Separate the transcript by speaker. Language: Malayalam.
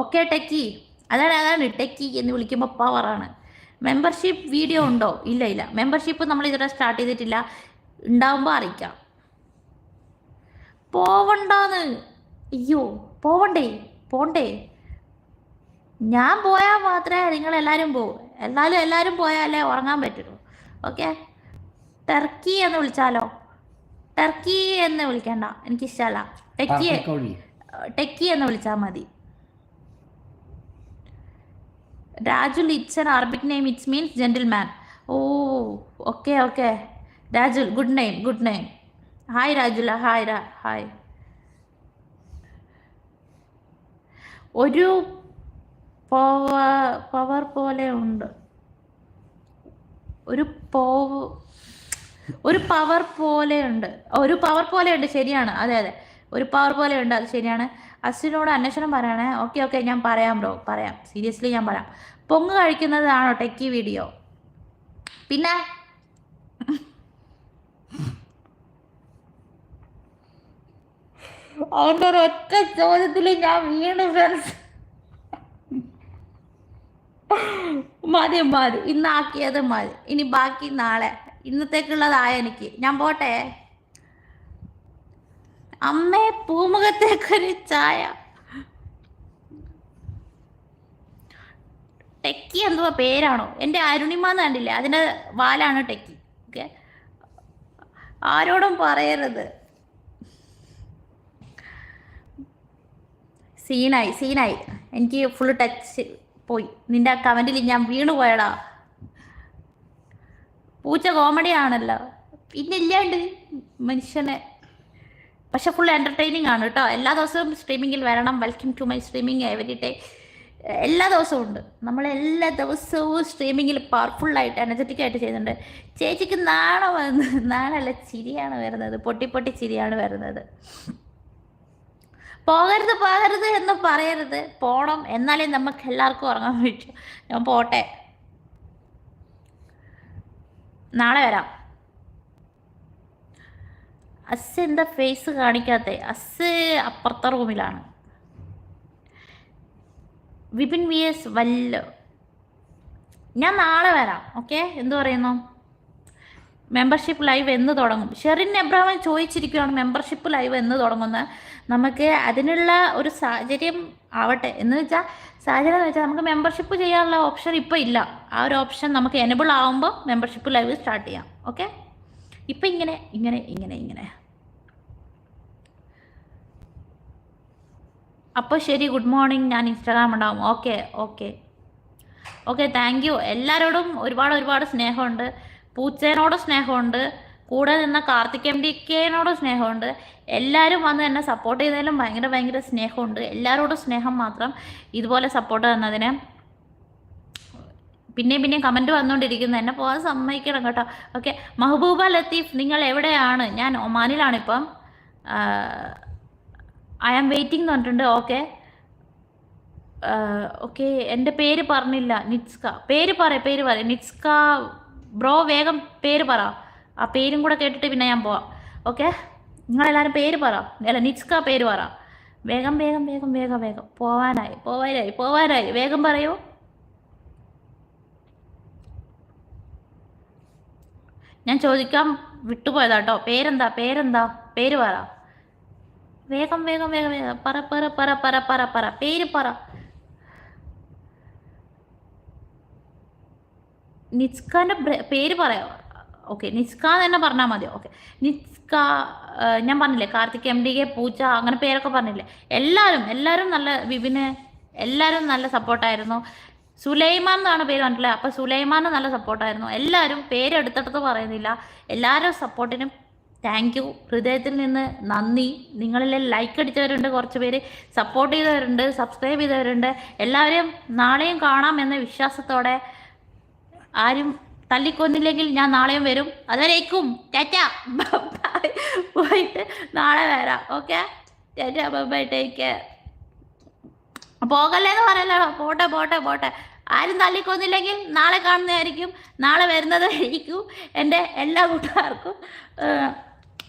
Speaker 1: ഓക്കെ ടെക്കി അതാണ് അതാണ് ടെക്കി എന്ന് വിളിക്കുമ്പോൾ പവറാണ് മെമ്പർഷിപ്പ് വീഡിയോ ഉണ്ടോ? ഇല്ല ഇല്ല. മെമ്പർഷിപ്പ് നമ്മൾ ഇതുവരെ സ്റ്റാർട്ട് ചെയ്തിട്ടില്ല. ഉണ്ടാവുമ്പോൾ അറിയിക്കാം. പോവണ്ടാന്ന്? അയ്യോ പോവണ്ടേ? പോണ്ടേ? ഞാൻ പോയാൽ മാത്രമേ നിങ്ങൾ എല്ലാവരും പോകൂ എന്നാലും എല്ലാവരും പോയാലേ ഉറങ്ങാൻ പറ്റുള്ളൂ. ഓക്കെ ടർക്കി എന്ന് വിളിച്ചാലോ? ടർക്കി എന്ന് വിളിക്കണ്ട. എനിക്കിഷ്ടമല്ല ടെക്കി
Speaker 2: കാക്കക്കോഴി
Speaker 1: ടെക്കി എന്ന് വിളിച്ചാൽ മതി. Rajul it's an Arabic name it's means gentleman oh okay okay Rajul good name good name hi Rajula hi രാ ഹായ് ഒരു പവർ പോലെ ഉണ്ട്. ഒരു പോവ് ഒരു പവർ ഉണ്ട്. ഒരു പവർ പോലെ ഉണ്ട് ശരിയാണ്. അതെ അതെ. ഒരു പവർ പോലെ ഉണ്ട് അത് ശരിയാണ്. അസിനോട് അന്വേഷണം പറയണേ. ഓക്കെ ഓക്കെ ഞാൻ പറയാം ബ്രോ പറയാം. സീരിയസ്ലി ഞാൻ പറയാം. പൊങ്ങ് കഴിക്കുന്നതാണോ ടെക്കി വീഡിയോ പിന്നെ? അവന്റെ ഒരു ഒറ്റ ചോദ്യത്തിൽ ഞാൻ വീണ് ഫ്രണ്ട്സ് മതി മതി. ഇന്നാക്കിയത് മതി. ഇനി ബാക്കി നാളെ. ഇന്നത്തേക്കുള്ളതായ എനിക്ക്. ഞാൻ പോട്ടെ? അമ്മേ പൂമുഖത്തേക്കൊരു ചായ. ടെക്കി എന്തുവാ പേരാണോ? എന്റെ അരുണിമ എന്ന് കണ്ടില്ലേ? അതിന്റെ വാലാണ് ടെക്കി. ഓക്കെ. ആരോടും പറയരുത്. സീനായി സീനായി. എനിക്ക് ഫുൾ ടച്ച് പോയി. നിന്റെ ആ കമന്റിൽ ഞാൻ വീണു പോയടാ. പൂച്ച കോമഡി ആണല്ലോ. പിന്നെ ഇല്ലാണ്ട് മനുഷ്യനെ പക്ഷെ ഫുൾ എന്റർടൈനിങ് ആണ് കേട്ടോ. എല്ലാ ദിവസവും സ്ട്രീമിങ്ങിൽ വരണം. Welcome to my streaming every day എല്ലാ ദിവസവും ഉണ്ട്. നമ്മൾ എല്ലാ ദിവസവും സ്ട്രീമിങ്ങിൽ പവർഫുള്ളായിട്ട് എനർജറ്റിക് ആയിട്ട് ചെയ്യുന്നുണ്ട്. ചേച്ചിക്ക് നാണം വന്ന് നാണല്ല ചിരിയാണ് വരുന്നത്. പൊട്ടി പൊട്ടി ചിരിയാണ് വരുന്നത്. പോകരുത് പോകരുത് എന്ന് പറയരുത്. പോണം. എന്നാലേ നമുക്ക് എല്ലാവർക്കും ഉറങ്ങാൻ പറ്റൂ. ഞാൻ പോട്ടെ. നാളെ വരാം. അസ് എന്താ ഫേസ് കാണിക്കാത്തെ? അസ് അപ്പുറത്തെ റൂമിലാണ് വിപിൻ വി എസ് വല്ല ഞാൻ നാളെ വരാം ഓക്കെ എന്തു പറയുന്നു? മെമ്പർഷിപ്പ് ലൈവ് എന്ന് തുടങ്ങും. ഷെറിൻ എബ്രാമൻ ചോദിച്ചിരിക്കുകയാണ് മെമ്പർഷിപ്പ് ലൈവ് എന്ന് തുടങ്ങുന്നത് നമുക്ക് അതിനുള്ള ഒരു സാഹചര്യം ആവട്ടെ. എന്ന് വെച്ചാൽ സാഹചര്യം എന്ന് വെച്ചാൽ നമുക്ക് മെമ്പർഷിപ്പ് ചെയ്യാനുള്ള ഓപ്ഷൻ ഇപ്പോൾ ഇല്ല. ആ ഒരു ഓപ്ഷൻ നമുക്ക് എനബിൾ ആവുമ്പോൾ മെമ്പർഷിപ്പ് ലൈവ് സ്റ്റാർട്ട് ചെയ്യാം ഓക്കെ ഇപ്പം ഇങ്ങനെ ഇങ്ങനെ ഇങ്ങനെ ഇങ്ങനെ. അപ്പോൾ ശരി ഗുഡ് മോർണിംഗ് ഞാൻ ഇൻസ്റ്റാഗ്രാം ഉണ്ടാവും. Okay okay okay thank you എല്ലാവരോടും ഒരുപാട് ഒരുപാട് സ്നേഹമുണ്ട്. പൂച്ചേനോട് സ്നേഹമുണ്ട്. കൂടെ നിന്ന കാർത്തിക് എം ഡി കെനോട് സ്നേഹമുണ്ട്. എല്ലാവരും വന്ന് എന്നെ സപ്പോർട്ട് ചെയ്തതിലും ഭയങ്കര ഭയങ്കര സ്നേഹമുണ്ട്. എല്ലാവരോടും സ്നേഹം മാത്രം ഇതുപോലെ സപ്പോർട്ട് തന്നതിന്. പിന്നെയും പിന്നെയും കമന്റ് വന്നുകൊണ്ടിരിക്കുന്നു എന്നെ പോകാൻ സമ്മതിക്കണം കേട്ടോ. ഓക്കെ മഹബൂബ ലത്തീഫ് നിങ്ങൾ എവിടെയാണ്? ഞാൻ ഒമാനിലാണിപ്പം. ഐ ആം വെയിറ്റിംഗ് എന്ന് പറഞ്ഞിട്ടുണ്ട്. ഓക്കെ ഓക്കെ എന്റെ പേര് പറഞ്ഞില്ല. നിറ്റ്സ്ക പേര് പറ പേര് പറ. നിറ്റ്സ്ക ബ്രോ വേഗം പേര് പറ. ആ പേരും കൂടെ കേട്ടിട്ട് പിന്നെ ഞാൻ പോവാം. ഓക്കെ നിങ്ങളെല്ലാവരും പേര് പറ. അല്ല നിറ്റ്സ്ക പേര് പറ. വേഗം വേഗം വേഗം വേഗം വേഗം. പോവാനായി പോവാനായി പോവാനായി. വേഗം പറയൂ. ഞാൻ ചോദിക്കാൻ വിട്ടുപോയതാട്ടോ പേരെന്താ? പേരെന്താ? പേര് പറ. വേഗം വേഗം വേഗം വേഗം. പറ പറ പറ പറ പറ പറ. പേര് പറ. നിസ്കാന്റെ പേര് പറയാം. ഓക്കെ നിസ്ക തന്നെ പറഞ്ഞാൽ മതി. ഓക്കെ. നിസ്ക ഞാൻ പറഞ്ഞില്ലേ കാർത്തിക് എം ഡി കെ പൂച്ച അങ്ങനെ പേരൊക്കെ പറഞ്ഞില്ലേ. എല്ലാവരും എല്ലാവരും നല്ല വിപിന് എല്ലാവരും നല്ല സപ്പോർട്ടായിരുന്നു. സുലൈമാൻ എന്നാണ് പേര് പറഞ്ഞിട്ടില്ല അപ്പം സുലൈമാന് നല്ല സപ്പോർട്ടായിരുന്നു. എല്ലാവരും പേര് എടുത്തെടുത്ത് പറയുന്നില്ല. എല്ലാവരും സപ്പോർട്ടിനും താങ്ക് യു ഹൃദയത്തിൽ നിന്ന് നന്ദി. നിങ്ങളിൽ ലൈക്ക് അടിച്ചവരുണ്ട് കുറച്ച് പേര് സപ്പോർട്ട് ചെയ്തവരുണ്ട് സബ്സ്ക്രൈബ് ചെയ്തവരുണ്ട്. എല്ലാവരെയും നാളെയും കാണാം എന്ന വിശ്വാസത്തോടെ ആരും തല്ലിക്കൊന്നില്ലെങ്കിൽ ഞാൻ നാളെയും വരും. അതുവരേക്കും. ടാറ്റ പോയിട്ട് നാളെ വരാം. Okay tata bye take care പോകല്ലേ എന്ന് പറയല്ലോ. പോട്ടെ പോട്ടെ പോട്ടെ. ആരും തല്ലിക്കൊന്നില്ലെങ്കിൽ നാളെ കാണുന്നതായിരിക്കും. നാളെ വരുന്നതായിരിക്കും എന്റെ എല്ലാ കൂട്ടുകാർക്കും.